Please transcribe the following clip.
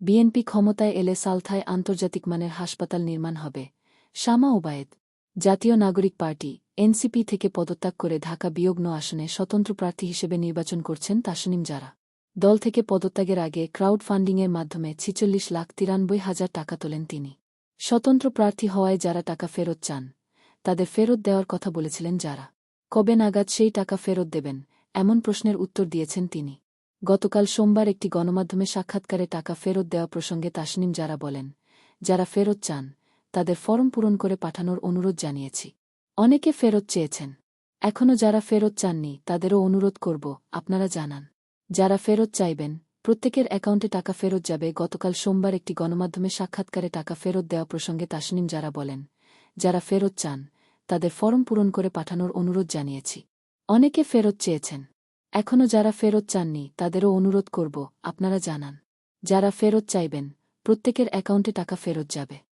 BNP ক্ষমতায় এলে সালথায় আন্তর্জাতিক মানের হাসপাতাল নির্মাণ হবে। শামা ওবায়েদ, জাতীয় নাগরিক পার্টি, এনসিপি থেকে পদত্যাগ করে ঢাকা বিয়োগ ন আসনে স্বতন্ত্র প্রার্থী হিসেবে নির্বাচন করছেন তাসনিম যারা দল থেকে পদত্যাগের আগে ক্রাউড ফান্ডিংয়ের মাধ্যমে ছিচল্লিশ লাখ তিরানব্বই হাজার টাকা তোলেন তিনি। স্বতন্ত্র প্রার্থী হওয়ায় যারা টাকা ফেরত চান, তাদের ফেরত দেওয়ার কথা বলেছিলেন যারা কবে নাগাদ সেই টাকা ফেরত দেবেন, এমন প্রশ্নের উত্তর দিয়েছেন তিনি। গতকাল সোমবার একটি গণমাধ্যমে সাক্ষাৎকারে টাকা ফেরত দেওয়া প্রসঙ্গে তাসনিম যারা বলেন, যারা ফেরত চান, তাদের ফরম পূরণ করে পাঠানোর অনুরোধ জানিয়েছি। অনেকে ফেরত চেয়েছেন। এখনও যারা ফেরত চাননি, তাদেরও অনুরোধ করব, আপনারা জানান। যারা ফেরত চাইবেন, প্রত্যেকের অ্যাকাউন্টে টাকা ফেরত যাবে। গতকাল সোমবার একটি গণমাধ্যমে সাক্ষাৎকারে টাকা ফেরত দেওয়া প্রসঙ্গে তাসনিম যারা বলেন, যারা ফেরত চান, তাদের ফরম পূরণ করে পাঠানোর অনুরোধ জানিয়েছি। অনেকে ফেরত চেয়েছেন। এখনও যারা ফেরত চাননি, তাদেরও অনুরোধ করব, আপনারা জানান। যারা ফেরত চাইবেন, প্রত্যেকের অ্যাকাউন্টে টাকা ফেরত যাবে।